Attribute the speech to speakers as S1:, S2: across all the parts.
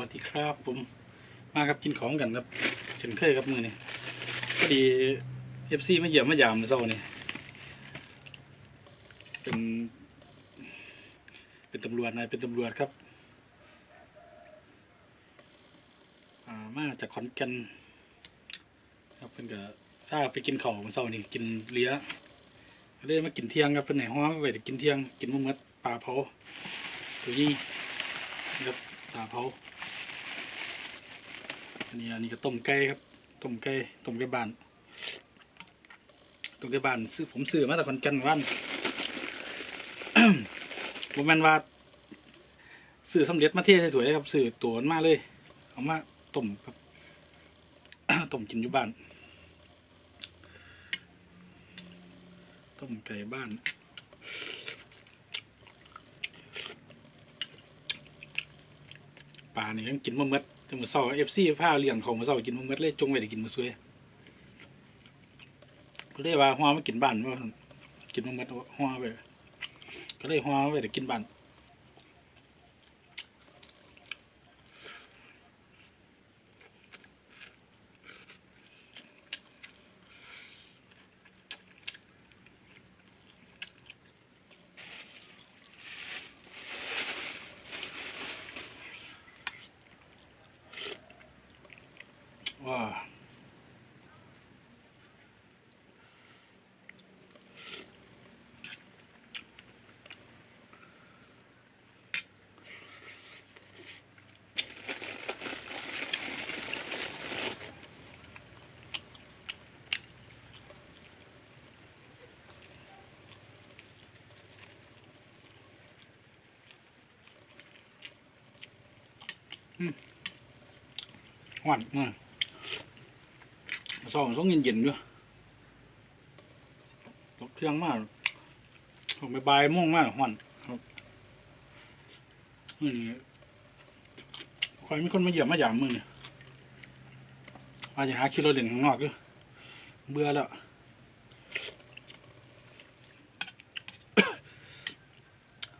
S1: วัสดีครับผมมาครับกินของกันครับเช่นเคยครับมือนี่พอดีเอฟซีมาเยี่ยมมายามเมื่อเช้านี่เป็นเป็นตำรวจนายเป็นตำรวจครับอ่ามาจากขอนแก่นครับเพิ่นก็ถ้าไปกินข้าวเมื่อเช้านี่กินเลี้ยก็เลยมากินเที่ยงครับเพิ่นให้ฮ้อไว้แต่กินเที่ยง กินมื้อมื้อปลาเผาตัวนี้ครับปลาเผา อันนี้อันนี้ก็ต้มไก่ครับต้มไก่ต้มไก่บ้านต้มไก่บ้านซื้อผมซื้อมาแต่คนกันวันผมแมนว่าซื้อสำเร็จมาเทสวยเลยครับซื้อตัวมันมาเลย เอามาต้มครับต้มกินอยู่บ้านต้มไก่บ้านปลาเนี่ยยังกินมะเม็ด จังมือเศร้าเอฟซีผ้าเลี้ยงของมือเศร้ากินมือมัดเลยจงไปได้กินมือซวยก็เลยว่าหัวมากินบ้านว่ากินมือมัดหัวไปก็เลยหัวไปได้กินบ้านว่า หวานมากสองสองเย็นเย็นๆอยู่ตกเที่ยงมากออกไปบายๆม่วงมากหวานครับมือนี้คอยมีคนมาเหยียมมาหยามมือนี่มาจะหาคิโลเด่นข้างนอกอยู่เบื่อแล้ว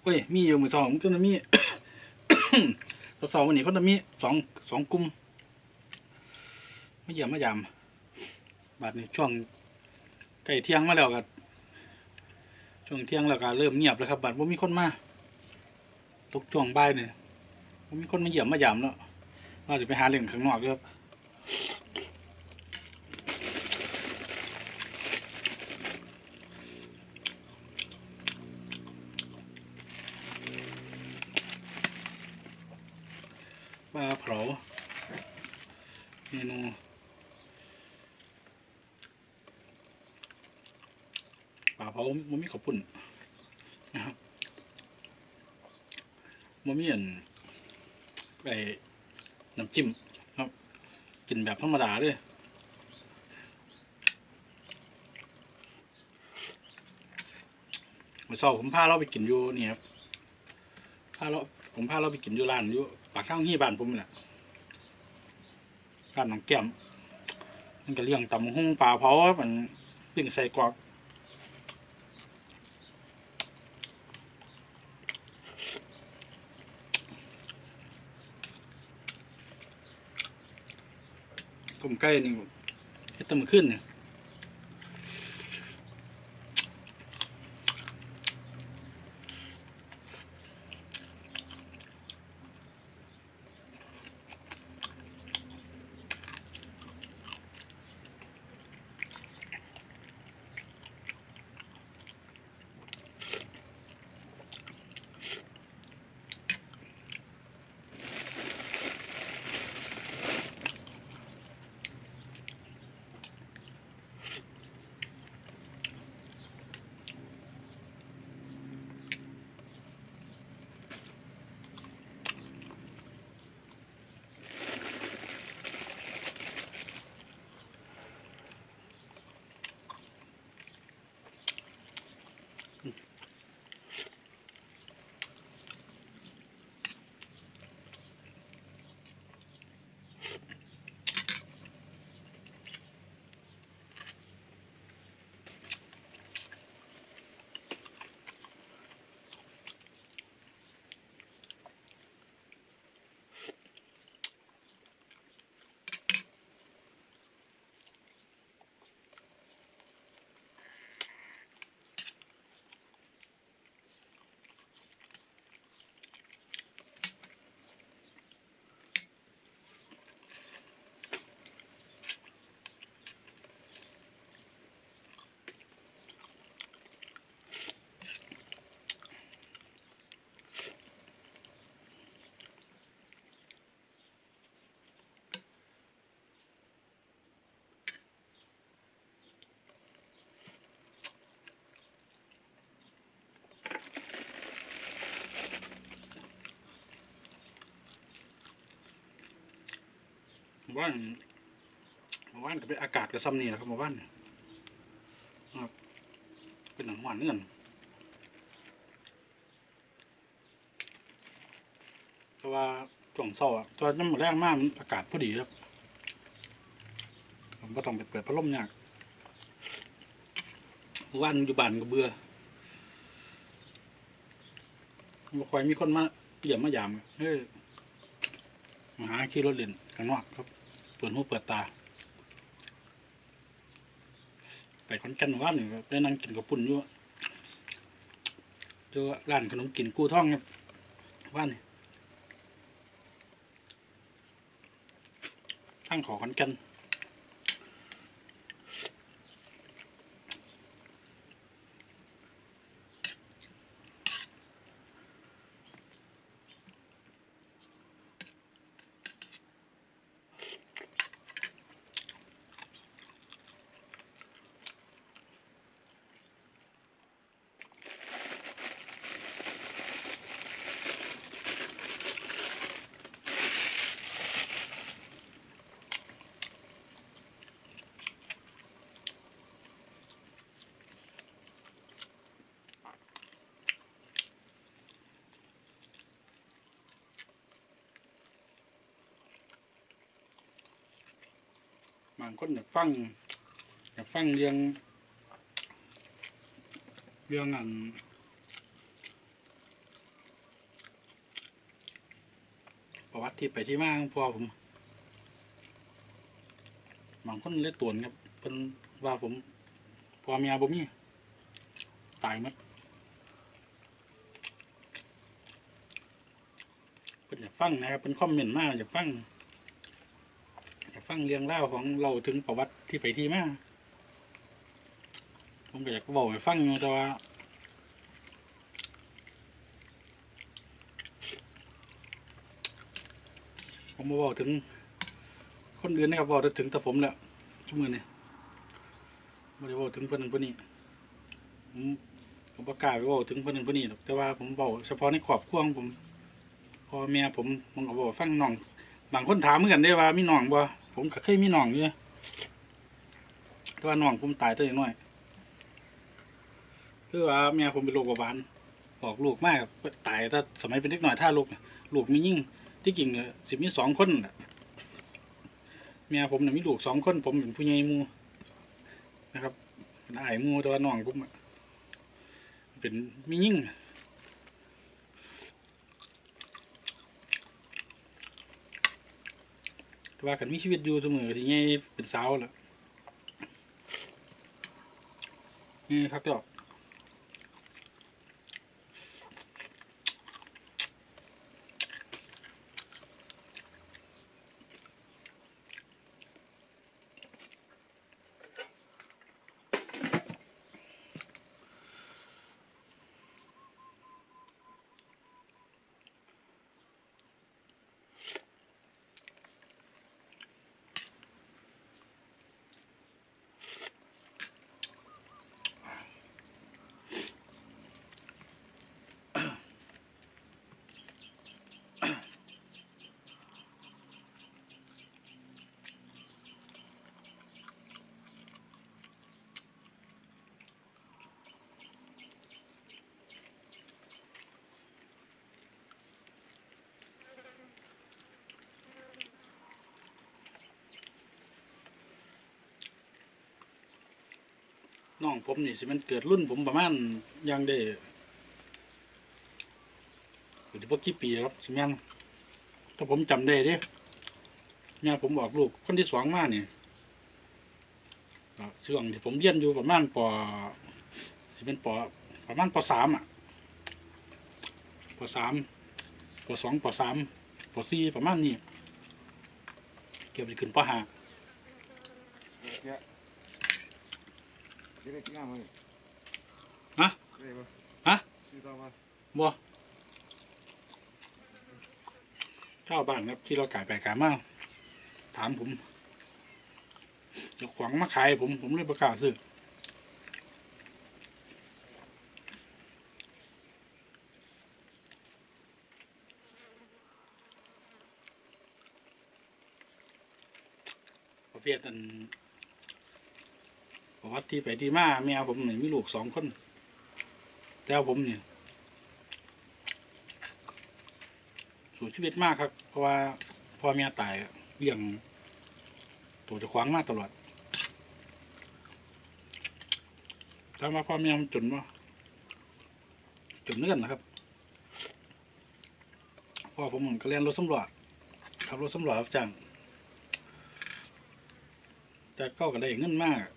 S1: เฮ้ยมีอยู่มือสองมันก็จะมีตอสองวันนี้เขาจะมีสองสองกลุ่ม มาเยี่ยมมายามบาดนี้ช่วงใกล้เที่ยงมาแล้วกับช่วงเที่ยงแล้วก็เริ่มเงียบแล้วครับบาดว่ามีคนมาตกช่วงบ่ายเนี่ยบ่มีคนมาเยี่ยมมายามแล้วเราจะไปหาเล่นข้างนอกอยู่ครับปลาเผาเมนูปลาเผามันมีข้าวปุ้นนะครับ มันมีอันไอ้น้ำจิ้มครับกินแบบธรรมดาเลยเมื่อเช้าผมพาเราไปกินอยู่นี่ครับพาเราผมพาเราไปกินอยู่ร้านอยู่ปากข้างที่บ้านผมนี่แหละร้านหนองแก้มมันก็เลี้ยงตำหุ้งปลาเผามันปิ้งใส่กรอก ต้มไก่นี่เฮ็ดตำมือขึ้นเนี่ย ว่านหมู่บ้านก็เป็นอากาศกับซ้ำนี่แหละครับหมู่บ้านครับ เป็นหนังหวานเนื่อนเพราะว่าช่วงเศร้าอะตอนน้ำแรงมากอากาศพอดีครับผมก็ต้องไปเปิดพัดลมยากหมู่านอยู่บ้านก็เบื่อบ่คอยมีคนมาเยี่ยมมายามเฮ้ยมาหาขี่รถเล่นข้างนอกครับ เปิดหูเปิดตา ไปขอนแก่นว่านนี่ก็ไปนั่งกินกับปุ่นอยู่เจอร้านขนมกินกู้ท่องครับว่านนี่ทั้งขอขอนแก่นางคนอยากฟังอยากฟังเรื่อง เรื่องอันประวัติที่ไปที่มาของพ่อผมบางคนเล่ตวนครับเป็นว่าผมพ่อเมียบ่มีตายหมเป็นอยากฟังนะครับเป็นคอมเมนต์มาอยากฟัง ฟังเรื่องเล่าของเราถึงประวัติที่ไปที่มาผมก็อยากบอกให้ฟังอยู่แต่ว่าผมมาบอกถึง คนอื่นนะครับบอกถึงแต่ผมแหละชั่วโมงนี้ไม่ได้บอกถึงเพื่อนนเพื่อนนี้ผมผมประกาศไปบอกถึงเพื่อนนเพื่อนนี้หรอกแต่ว่าผมบอกเฉพาะในครอบครัวของผมพ่อแม่ผมผมก็บอกฟังน้องบางคนถามเหมือนกันได้ว่ามีน้องบ่ ผมก็เคยมีน้องอยู่แต่ว่าน้องผมตายตั้งแต่น้อย คือว่าแม่ผมเป็นโรคเบาหวานออกลูกมากตายถ้าสมัยเป็นเด็กหน่อยถ้าลูกลูกมียิ่งที่จริงเนี่ยสิมีสองคนน่ะแม่ผมน่ะมีลูกสองคน ผมเป็นผู้ใหญ่มูนะครับเป็นอ้ายมูแต่ว่าน้องผมเป็นมียิ่ง แต่ ว่ากันมีชีวิตอยู่เสมอที่ไงเป็นสาวแล้วนี่ครับเจ้า น้องผมนี่สิมันเกิดรุ่นผมประมาณยังได้หรือพวกกี่ปีครับสิแม่นถ้าผมจำได้เด้แม่ผมบอกลูกคนที่สองมาเนี่ยช่วงที่ผมเรียนอยู่ประมาณปสิเป็นปประมาณปสามอะปสามปสองปสามปสี่ประมาณนี้เกี่ยวกับขึ้นปห้า
S2: เดี๋ยวเดี๋ยวได้กินน้ำมั้ย
S1: ฮะ
S2: ได้ปะ
S1: ฮะ
S2: ซื้อต่อมา
S1: บ่เจ้าบ้านครับที่เราขายไปขายมาถามผมเจ้าของมาขายผมผมเลยประกล้าศซื้อเรียนอัน ประวัติที่ไปที่มาแม่ผมนี่มีลูกสองคนแล้วผมเนี่ยสู่ชีวิตมากครับ เพราะว่าพ่อแม่ตายเลี้ยงตัวจะขวางมากตลอดถามว่าพ่อแม่มันจนว่จนเนื่อนนะครับพ่อผมก็เรียนรถสำรวจขับรถสำรวจรับจ้างแต่ก็ก็ได้เงินมาก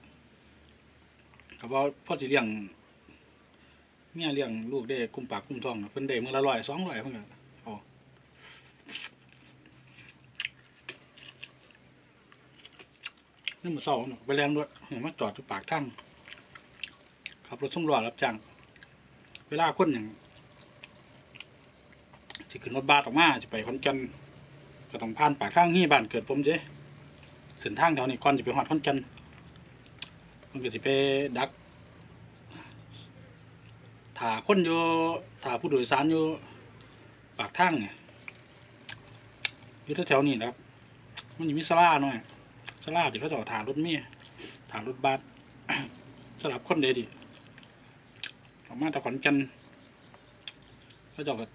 S1: ก็บอกพ่อสิเลี้ยงเมียเลี้ยงลูกได้กุ้มปากกุ้มท้องนะเพิ่นได้มื้อละร้อยสองร้อยเพิ่นก็เอานี่มื้อเช้าเนาะไปแล่นรถเห็นมาจอดอยู่ปากทางขับรถส่งล้อรับจ้างเวลาคนหยังสิขึ้นรถบัสออกมาจะไปขอนแก่นก็ต้องผ่านปากทางฮี้บ้านเกิดผมเจ้เส้นทางแถวนี้ก่อนสิไปฮอดขอนแก่น มันก็สิไปดักถ้าคนอยู่ถ้าผู้โดยสารอยู่ปากทางเนี่ยอยู่แถวๆนี้นะครับ มันจะมีสลาหน่อยสลาที่เขาจอาถ่ารถเมียถ่ารถบัสสำหรับคนเดียดิออกมาจากขอนก่นเขาจะก็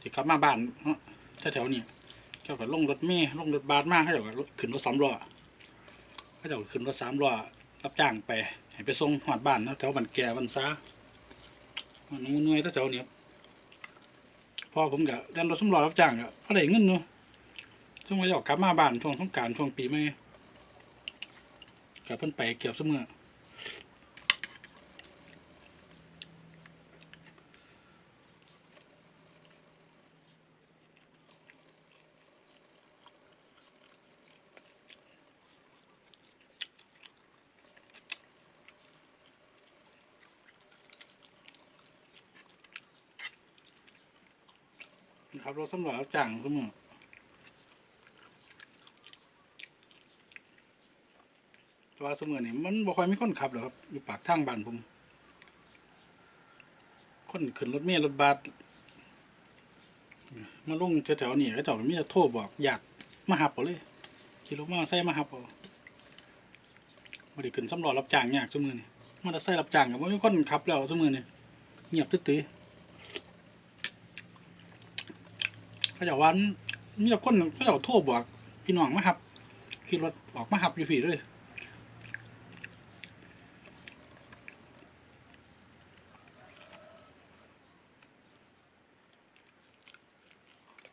S1: ที่ขับมาบ้านเนาะแถวๆนี้เขาก็ลงรถเมย์ลงรถบัสมากเขาเจะก็ขึ้นรถสามล้อเขาเจะก็ขึ้นรถสามล้อ รับจ้างไป ให้ไปส่งหอดบ้านนะแถวบันแก่บันซามันเหนื่อยถ้าเจ้าเนี่ยพอผมกับดันรถสมรอรับจ้างก็เขาได้เงินเนาะช่วงวันออกกลับมาบ้านช่วงสงการช่วงปีใหม่กับเพิ่นไปเกี่ยวเสมอ ขับรถสำรองรับจ้างเสมอแต่ว่าเสมอนี่มันบ่ค่อยมีคนขับหรอกครับ อยู่ปากทางบ้านผม คนขึ้นรถเมล์รถบัสมาลงแถวๆนี่ก็เจ้ามีแต่โทรบอกอยากมาหับเอาเลยขี่รถมาใส่มาหับเอาบ่ได้ขึ้นสำรองรับจ้างยากเสมอนี่มันจะใส่รับจ้างกับว่ามีคนขับแล้วเสมอนี่เงียบตื้อๆ เขาจะวันมีแต่คนเขาจะโทรบอกพี่น้องมาหับขี่รถออกมาหับอยู่ผีเลย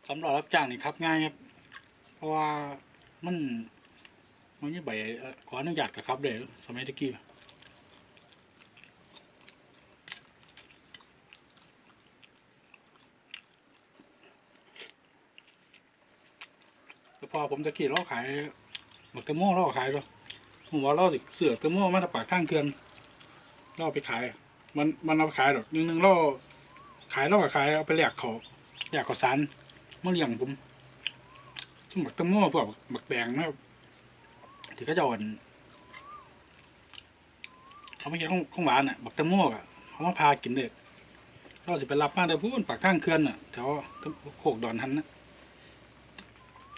S1: สำหรับรับจ้างนี่ครับง่ายครับ เพราะว่ามันมันมีใบขออนุญาตกับครับเลยสมัยตะกี้แต่พ อผมตะกี้เราขายหมึกตะโม่เราขายแล้วผมว่าเราสิเสือตะโม่มาตะปากข้างเกลือนเราเอไปขาย มันมันเอาไปขายหรอกนึงนึงเราขายเราก็ขายเอาไปแลกเขาแลกเขาวสารมาเลี้ยงผมสมักตะโม่พวกบักแบงนะครับที่เขาจะอ่อนเขาไม่ใช่ของของหวานอะบักตะโม่อะเขามาพากินเด็กเราสิไปรับมาแต่พูนปากข้างเขื่อนอะแถวโคกดอนหันนะ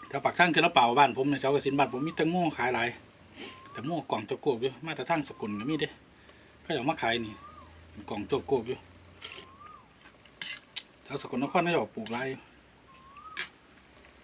S1: แถวปากข้างคือเราเปล่าบ้านผมเนี่ยชาวกสินบ้านผมมีแตงโม่ขายหลายแตงโม่กล่องโจกโกบอยู่มาแต่ทั้งสกุลก็มีเด้ก็เอามาขายนี่กล่องโจกโกบอยู่แถวสกุลนครนี่จะปลูกไร่